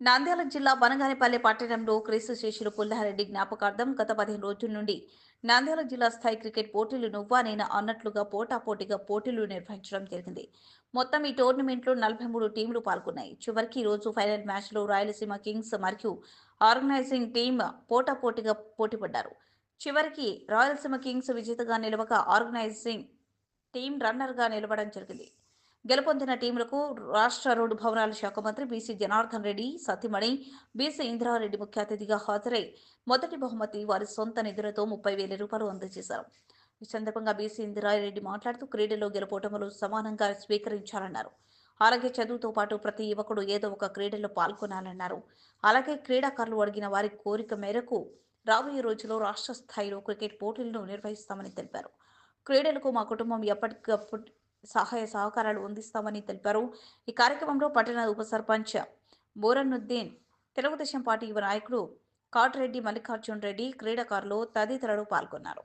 నంద్యాల జిల్లా బనగానిపల్లె పట్టణంలో క్రీస్తు శిష్యులు పుల్లారెడ్డి జ్ఞాపకార్థం గత పదిహేను రోజుల నుండి నంద్యాల జిల్లా స్థాయి క్రికెట్ పోటీలు నువ్వా నేను అన్నట్లుగా పోటాపోటీగా పోటీలు నిర్వహించడం జరిగింది. మొత్తం ఈ టోర్నమెంట్లో నలభై మూడు టీంలు పాల్గొన్నాయి. చివరికి ఈ రోజు ఫైనల్ మ్యాచ్లో రాయలసీమ కింగ్స్ మరియు ఆర్గనైజింగ్ టీం పోటాపోటీగా పోటీపడ్డారు. చివరికి రాయలసీమ కింగ్స్ విజేతగా నిలవక ఆర్గనైజింగ్ టీం రన్నర్గా నిలవడం జరిగింది. గెలుపొందిన టీములకు రాష్ట్ర రోడ్డు భవనాల శాఖ మంత్రి బీసీ జనార్దన్ రెడ్డి సతీమణి బీసీ ఇంద్రారెడ్డి ముఖ్య అతిథిగా హాజరై మొదటి బహుమతి వారి సొంత నిధులతో ముప్పై వేల రూపాయలు అందజేశారు. ఈ సందర్భంగా బీసీ ఇందిరారెడ్డి మాట్లాడుతూ క్రీడలో గెలుపోటములు సమానంగా స్వీకరించాలన్నారు. అలాగే చదువుతో పాటు ప్రతి యువకుడు ఏదో ఒక క్రీడలో పాల్గొనాలన్నారు. అలాగే క్రీడాకారులు అడిగిన వారి కోరిక మేరకు రాబోయే రోజుల్లో రాష్ట్ర స్థాయిలో క్రికెట్ పోటీలను నిర్వహిస్తామని తెలిపారు. క్రీడలకు మా కుటుంబం ఎప్పటికప్పుడు సహాయ సహకారాలు అందిస్తామని తెలిపారు. ఈ కార్యక్రమంలో పట్టణ ఉప సర్పంచ్ బోరన్నుద్దీన్ తెలుగుదేశం పార్టీ యువ నాయకుడు కాటిరెడ్డి మల్లికార్జున్ రెడ్డి క్రీడాకారులు తదితరులు పాల్గొన్నారు.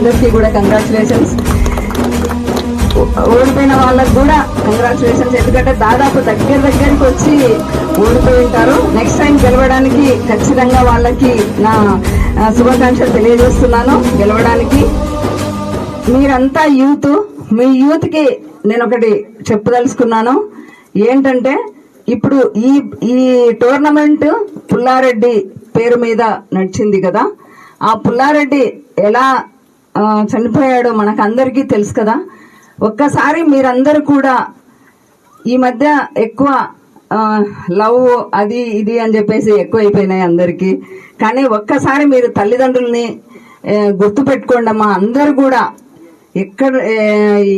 అందరికీ కూడా కంగ్రాచులేషన్స్ ఓడిపోయిన వాళ్ళకు కూడా కంగ్రాచులేషన్స్ ఎందుకంటే దాదాపు దగ్గర దగ్గరికి వచ్చి ఓడిపోయి ఉంటారు. నెక్స్ట్ టైం గెలవడానికి ఖచ్చితంగా వాళ్ళకి నా శుభాకాంక్షలు తెలియజేస్తున్నాను. గెలవడానికి మీరంతా యూత్ మీ యూత్కి నేను ఒకటి చెప్పదలుచుకున్నాను. ఏంటంటే ఇప్పుడు ఈ ఈ టోర్నమెంట్ పుల్లారెడ్డి పేరు మీద నడిచింది కదా. ఆ పుల్లారెడ్డి ఎలా చనిపోయాడో మనకందరికీ తెలుసు కదా. ఒక్కసారి మీరందరూ కూడా ఈ మధ్య ఎక్కువ లవ్ అది ఇది అని చెప్పేసి ఎక్కువైపోయినాయి అందరికీ. కానీ ఒక్కసారి మీరు తల్లిదండ్రుల్ని గుర్తుపెట్టుకోండి అమ్మా అందరు కూడా ఎక్కడ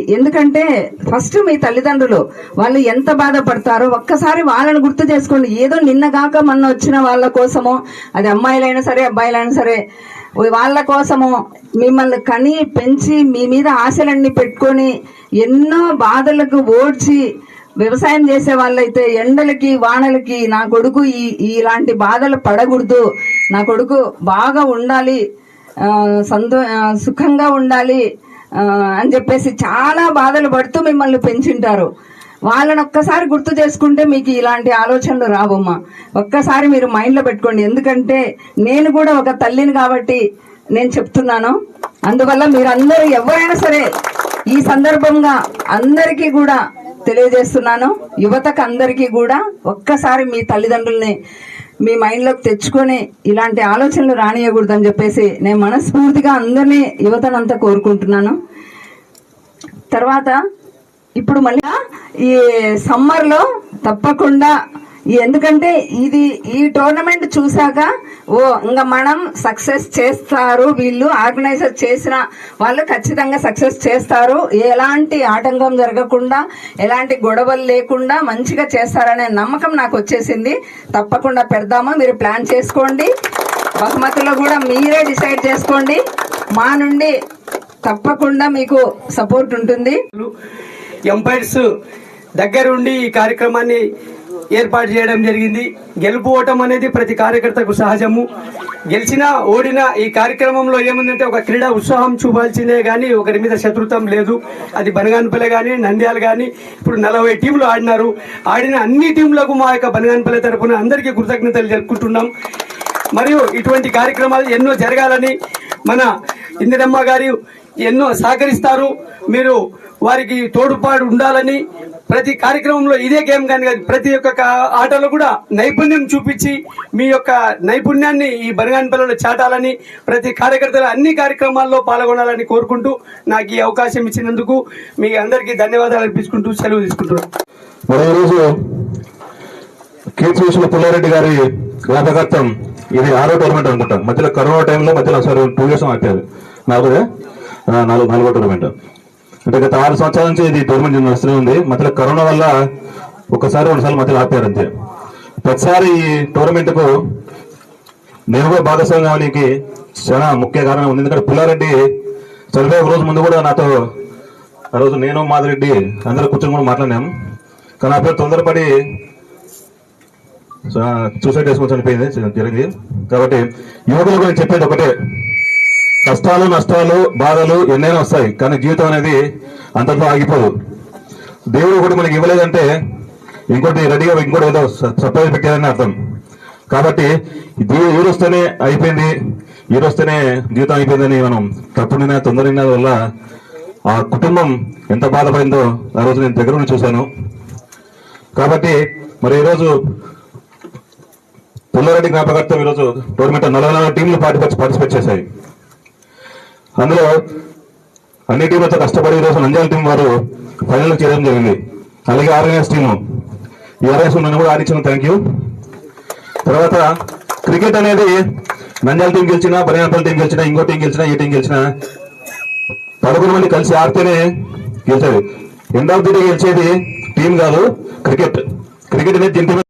ఎందుకంటే ఫస్ట్ మీ తల్లిదండ్రులు వాళ్ళు ఎంత బాధపడతారో ఒక్కసారి వాళ్ళని గుర్తు చేసుకోండి. ఏదో నిన్నగాక మొన్న వచ్చిన వాళ్ళ కోసమో అది అమ్మాయిలైనా సరే అబ్బాయిలైనా సరే వాళ్ళ కోసము మిమ్మల్ని కని పెంచి మీ మీద ఆశలన్నీ పెట్టుకొని ఎన్నో బాధలకు ఓడ్చి వ్యవసాయం చేసే వాళ్ళైతే ఎండలకి వానలకి నా కొడుకు ఈ ఇలాంటి బాధలు పడకూడదు. నా కొడుకు బాగా ఉండాలి. సంతో సుఖంగా ఉండాలి. అని చెప్పేసి చాలా బాధలు పడుతూ మిమ్మల్ని పెంచింటారు. వాళ్ళని ఒక్కసారి గుర్తు చేసుకుంటే మీకు ఇలాంటి ఆలోచనలు రావమ్మా. ఒక్కసారి మీరు మైండ్లో పెట్టుకోండి. ఎందుకంటే నేను కూడా ఒక తల్లిని కాబట్టి నేను చెప్తున్నాను. అందువల్ల మీరందరూ ఎవరైనా సరే ఈ సందర్భంగా అందరికీ కూడా తెలియజేస్తున్నాను. యువతకు అందరికీ కూడా ఒక్కసారి మీ తల్లిదండ్రుల్ని మీ మైండ్లోకి తెచ్చుకొని ఇలాంటి ఆలోచనలు రానియకూడదని చెప్పేసి నేను మనస్ఫూర్తిగా అందరినీ యువతనంతా కోరుకుంటున్నాను. తర్వాత ఇప్పుడు మళ్ళీ ఈ సమ్మర్లో తప్పకుండా ఎందుకంటే ఇది ఈ టోర్నమెంట్ చూసాక ఓ ఇంకా మనం సక్సెస్ చేస్తారు వీళ్ళు ఆర్గనైజర్ చేసిన వాళ్ళు ఖచ్చితంగా సక్సెస్ చేస్తారు. ఎలాంటి ఆటంకం జరగకుండా ఎలాంటి గొడవలు లేకుండా మంచిగా చేస్తారనే నమ్మకం నాకు వచ్చేసింది. తప్పకుండా పెడదాము మీరు ప్లాన్ చేసుకోండి. బహుమతులు కూడా మీరే డిసైడ్ చేసుకోండి. మా నుండి తప్పకుండా మీకు సపోర్ట్ ఉంటుంది. ఎంపైర్స్ దగ్గరుండి ఈ కార్యక్రమాన్ని ఏర్పాటు చేయడం జరిగింది. గెలుపు ఓటం అనేది ప్రతి కార్యకర్తకు సహజము. గెలిచినా ఓడినా ఈ కార్యక్రమంలో ఏముందంటే ఒక క్రీడా ఉత్సాహం చూపాల్సిందే కానీ ఒకరి మీద శత్రుత్వం లేదు. అది బనగాన్పల్లె కానీ నంద్యాల కానీ ఇప్పుడు నలభై టీంలు ఆడినారు. ఆడిన అన్ని టీంలకు మా యొక్క బనగాన్పల్లె తరపున అందరికీ కృతజ్ఞతలు జరుపుకుంటున్నాం మరియు ఇటువంటి కార్యక్రమాలు ఎన్నో జరగాలని మన ఇందిరమ్మ గారు ఎన్నో సహకరిస్తారు. మీరు వారికి తోడుపాటు ఉండాలని ప్రతి కార్యక్రమంలో ఇదే గేమ్ కానీ కాదు, ప్రతి ఒక్క ఆటలో కూడా నైపుణ్యం చూపించి మీ యొక్క నైపుణ్యాన్ని ఈ బనగానపల్లిలో చాటాలని ప్రతి కార్యకర్తలు అన్ని కార్యక్రమాల్లో పాల్గొనాలని కోరుకుంటూ నాకు ఈ అవకాశం ఇచ్చినందుకు మీ అందరికీ ధన్యవాదాలు అర్పించుకుంటూ సెలవు తీసుకుంటున్నాను. మరి పుల్లారెడ్డి గారి జ్ఞాపకార్థం ఇది ఆరో టోర్నమెంట్ అనుకుంటాం. మధ్యలో కరోనా టైంలో మధ్యలో సార్ టూ ఇయర్స్ ఆపారు. నాలుగు నాలుగు నాలుగో టోర్నమెంట్. అంటే గత ఆరు సంవత్సరాల నుంచి ఇది టోర్నమెంట్ నడుస్తూనే ఉంది. మధ్యలో కరోనా వల్ల ఒకసారి రెండుసార్లు మధ్యలో ఆపారు అంతే. ప్రతిసారి ఈ టోర్నమెంట్కు నేను కూడా భాగస్వామి కావడానికి చాలా ముఖ్య కారణం ఉంది. ఎందుకంటే పుల్లారెడ్డి చనిపోయే ఒక రోజు ముందు కూడా నాతో ఆ రోజు నేను మాదిరెడ్డి అందరూ కూర్చొని కూడా మాట్లాడినాం. కానీ ఆ పేరు తొందరపడి సూసైడ్ చేసుకొని చనిపోయింది. జరిగింది. కాబట్టి యువకుల గురించి చెప్పేది ఒకటే. కష్టాలు నష్టాలు బాధలు ఎన్నైనా వస్తాయి కానీ జీవితం అనేది అంతట్లో ఆగిపోదు. దేవుడు ఒకటి మనకి ఇవ్వలేదంటే ఇంకోటి రెడీగా ఇంకోటి ఏదో సర్ప్రైజ్ పెట్టారని అర్థం. కాబట్టి ఇది వస్తేనే అయిపోయింది ఊరు వస్తేనే జీవితం అయిపోయిందని మనం తప్పుడినా తొందరైన వల్ల ఆ కుటుంబం ఎంత బాధపడిందో ఆ రోజు నేను దగ్గర నుండి చూశాను. కాబట్టి మరి ఈరోజు పుల్లారెడ్డి జ్ఞాపకార్థం ఈరోజు టోర్నమెంట్ నలభై నాలుగు టీంలు పార్టిసిపేట్ పార్టిసిపేట్ చేశాయి. అందులో అన్ని టీంలతో కష్టపడి ఈరోజు నంద్యాల టీం వారు ఫైనల్ చేయడం జరిగింది. అలాగే ఆర్ఎన్ఎస్ టీము. ఈ ఆర్ఎస్ నన్ను కూడా ఆడించిన థ్యాంక్ యూ తర్వాత క్రికెట్ అనేది నంద్యాల టీం గెలిచినా బనియాపల్లి టీం గెలిచినా ఇంకో టీం గెలిచినా ఈ టీం గెలిచినా పదకొండు మంది కలిసి ఆడితేనే గెలిచేది. ఎండ్ ఆఫ్ ది డే గెలిచేది టీం కాదు క్రికెట్. క్రికెట్ అనేది దీంట్లో